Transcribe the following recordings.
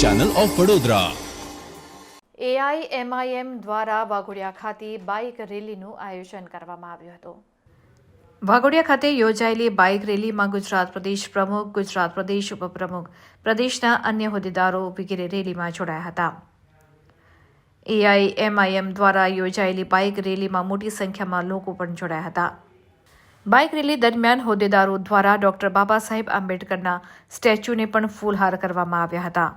Channel of Vadodara AIMIM દ્વારા વાઘોડિયા ખાતે bike રેલીનું આયોજન કરવામાં આવ્યું હતું. વાઘોડિયા ખાતે યોજાયેલી બાઇક રેલીમાં ગુજરાત પ્રદેશ પ્રમુખ ગુજરાત પ્રદેશ ઉપપ્રમુખ પ્રદેશના અન્ય હોદ્દેદારો વગેરે રેલીમાં જોડાયા હતા. એઆઈએમઆઈએમ દ્વારા યોજાયેલી બાઇક રેલીમાં મોટી સંખ્યામાં લોકો પણ જોડાયા હતા. બાઇક રેલી દરમિયાન હોદ્દેદારો દ્વારા ડોક્ટર બાબા સાહેબ આંબેડકરના સ્ટેચ્યુને પણ ફૂલહાર કરવામાં આવ્યા હતા.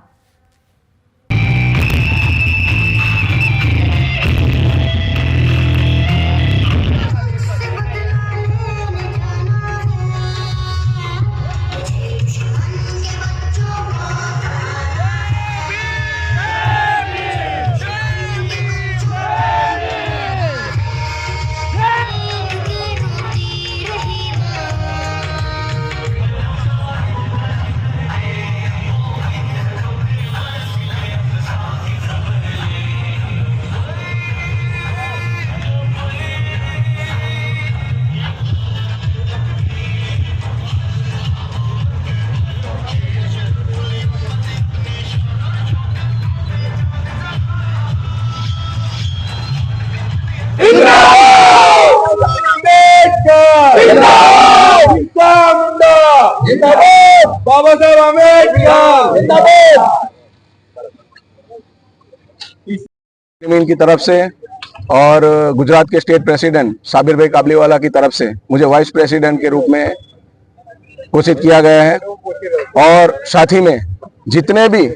बाबासाहेब आंबेडकर ज़मीन की तरफ़ से और गुजरात के स्टेट प्रेसिडेंट साबिर भाई काबलीवाला की तरफ़ से मुझे वाइस प्रेसिडेंट के रूप में घोषित किया गया है। और साथ ही में जितने भी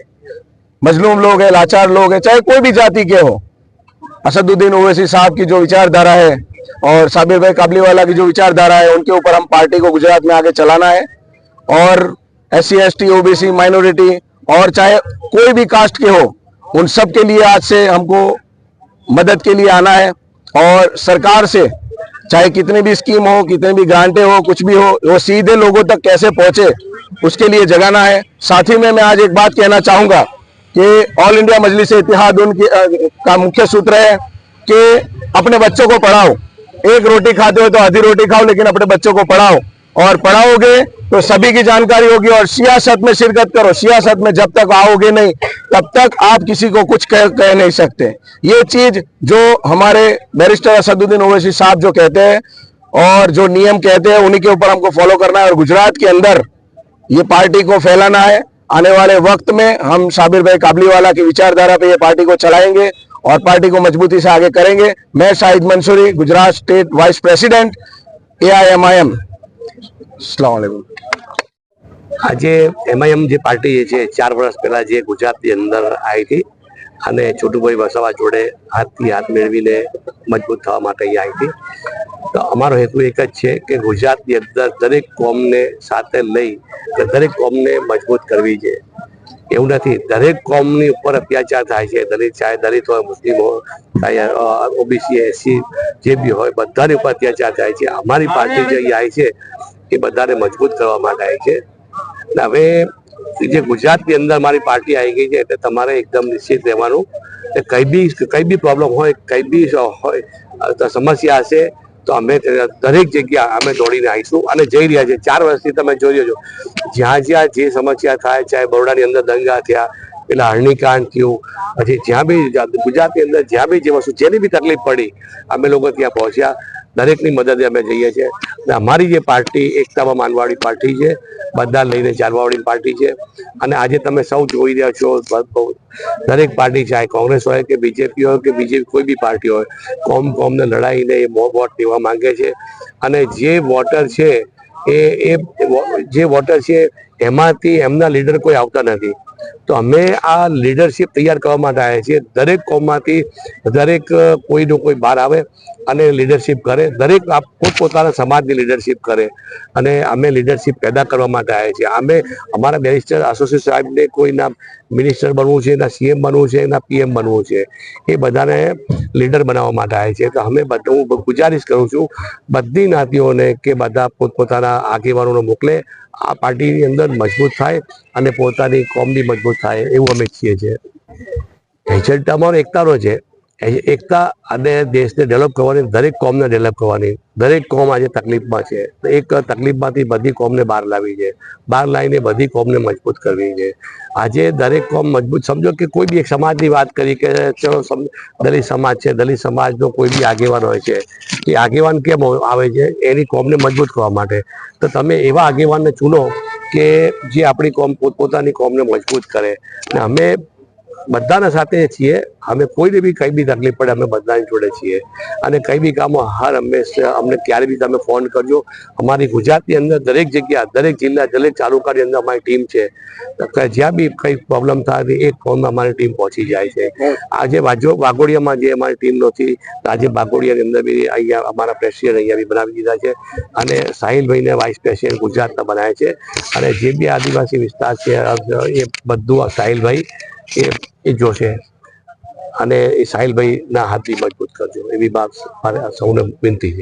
मजलूम लोग हैं, लाचार लोग हैं, चाहे कोई भी जाति के हो असदुद्दीन ओवैसी साहब की जो विचारधारा है और साबिर भाई काबलीवाला की जो विचारधारा है, उनके ऊपर हम पार्टी को गुजरात में आगे चलाना है। और S C S T OBC, minority और चाहे कोई भी कास्ट के हो, उन सब के लिए आज से हमको मदद के लिए आना है। और सरकार से, चाहे कितनी भी स्कीम हो, कितने भी ग्रांटे हो, कुछ भी हो, वो सीधे लोगों तक कैसे पहुँचे, उसके लिए जगाना है। साथ ही में मैं आज एक बात कहना चाहूँगा कि ऑल इंडिया मजलिस इतिहाद उनकी का मुख्य सूत्र है कि अपने बच्चों को पढ़ाओ। एक रोटी खाते हो तो आधी रोटी खाओ लेकिन अपने बच्चों को पढ़ाओ। और पढ़ाओगे तो सभी की जानकारी होगी और सियासत में शिरकत करो। सियासत में जब तक आओगे नहीं तब तक आप किसी को कुछ कह, कह नहीं सकते। ये चीज़ जो हमारे बैरिस्टर असदुद्दीन ओवैसी साहब जो कहते हैं और जो नियम कहते हैं उन्हीं के ऊपर हमको फॉलो करना है और गुजरात के अंदर ये पार्टी को फैलाना है। आने वाले वक्त में हम साबिर भाई काबलीवाला की विचारधारा पे ये पार्टी को चलाएंगे और पार्टी को मजबूती से आगे करेंगे मैं Shahid Mansuri Gujarat state vice president A I M I M આજે એમઆઈએમ જે પાર્ટી જે છે ચાર વર્ષ પહેલા જે ગુજરાતની અંદર આવી હતી અને છોટુભાઈ વસાવા જોડે હાથથી હાથ મેળવીને મજબૂત થવા માટે અહીંયા આવી હતી. તો અમારો હેતુ એક જ છે કે ગુજરાતની અંદર દરેક કોમને સાથે લઈ દરેક કોમને મજબૂત કરવી છે. એવું નથી, દરેક કોમની ઉપર અત્યાચાર થાય છે. દલિત ચાહે દલિત હોય, મુસ્લિમ હોય ઓબીસી, એસસી, જે બી હોય, બધાની ઉપર અત્યાચાર થાય છે. અમારી પાર્ટી જે આવી છે એ બધાને મજબૂત કરવા માટે આવી છે. હવે જે ગુજરાતની અંદર મારી પાર્ટી આવી ગઈ છે, એટલે તમારે એકદમ નિશ્ચિત રહેવાનું કે કઈ બી કઈ બી પ્રોબ્લેમ હોય, કઈ બી હોય સમસ્યા હશે, તો અમે દરેક જગ્યા અમે દોડીને આવીશું. અને જઈ રહ્યા છે ચાર વર્ષથી તમે જોઈ છો, જ્યાં જ્યાં જે સમસ્યા થાય, ચાહે બરોડાની અંદર દંગા થયા, પેલા હરણીકાંડ થયું, પછી જ્યાં બી ગુજરાતની અંદર જ્યાં બી જે વસ્તુ, જેની બી તકલીફ પડી, અમે લોકો ત્યાં પહોંચ્યા. દરેકની મદદે અમે જઈએ છીએ. અને અમારી જે પાર્ટી, એકતામાં માનવાળી પાર્ટી છે, બધા લઈને ચાલવાવાળી પાર્ટી છે. અને આજે તમે સૌ જોઈ રહ્યા છો દરેક પાર્ટી, ચાહે કોંગ્રેસ હોય કે બીજેપી હોય કે બીજી કોઈ બી પાર્ટી હોય, કોમ કોમને લડાઈને એ મો, વોટ લેવા માંગે છે. અને જે વોટર છે, એ એ જે વોટર છે, એમાંથી એમના લીડર કોઈ આવતા નથી. તો અમે આ લીડરશિપ તૈયાર કરવા માટે આવ્યા છીએ. દરેક કોમમાંથી દરેક કોઈનો કોઈ બહાર આવે અને લીડરશીપ કરે. દરેક પોતપોતાના સમાજની લીડરશીપ કરે અને અમે લીડરશીપ પેદા કરવા માટે આવ્યા છીએ. અમે અમારા બેરિસ્ટર એસોસિએટ સાહેબને કોઈના મિનિસ્ટર બનવું છે, ના સીએમ બનવું છે, ના પીએમ બનવું છે. એ બધાને લીડર બનાવવા માટે આવે છે તો અમે હું ગુજારિશ કરું છું. બધી જ્ઞાતિઓને કે બધા પોતપોતાના આગેવાનોને મોકલે આ પાર્ટીની અંદર મજબૂત થાય અને પોતાની કોમ બી મજબૂત થાય એવું અમે ઈચ્છીએ છીએ. એજન્ટ અમારો એકતારો છે. એકતા અને દેશને ડેવલપ કરવાની, દરેક કોમને ડેવલપ કરવાની. દરેક કોમ આજે તકલીફમાં છે. એક તકલીફમાંથી બધી કોમને બહાર લાવી છે. બહાર લાવીને બધી કોમને મજબૂત કરવી છે. આજે દરેક કોમ મજબૂત. સમજો કે કોઈ બી એક સમાજની વાત કરી કે ચલો દલિત સમાજ છે. દલિત સમાજનો કોઈ બી આગેવાન હોય છે. એ આગેવાન કેમ આવે છે? એની કોમને મજબૂત કરવા માટે. તો તમે એવા આગેવાનને ચૂનો કે જે આપણી કોમ પોતપોતાની કોમને મજબૂત કરે. અને અમે બધાના સાથે છીએ. અમે કોઈને બી કંઈ બી તકલીફ પડે, અમે બધાની જોડે છીએ. અને કંઈ બી કામો હર હંમેશા અમને ક્યારે બી તમે ફોન કરજો. અમારી ગુજરાતની અંદર દરેક જગ્યા, દરેક જિલ્લા, દરેક તાલુકાની અંદર અમારી ટીમ છે. જ્યાં બી કંઈ પ્રોબ્લેમ થાય એ ફોનમાં અમારી ટીમ પહોંચી જાય છે. આજે વાજો, વાઘોડિયામાં જે અમારી ટીમ નહોતી આજે વાઘોડિયાની અંદર બી અહીંયા અમારા પ્રેસિડેન્ટ અહીંયા બી બનાવી દીધા છે. અને સાહિલભાઈને વાઇસ પ્રેસિડેન્ટ ગુજરાતના બનાવ્યા છે. અને જે બી આદિવાસી વિસ્તાર છે એ બધું સાહિલભાઈ એ એ જોશે અને એ સાહિલભાઈના હાથથી મજબૂત કરજો. એવી વાત મારે સૌને વિનંતી છે.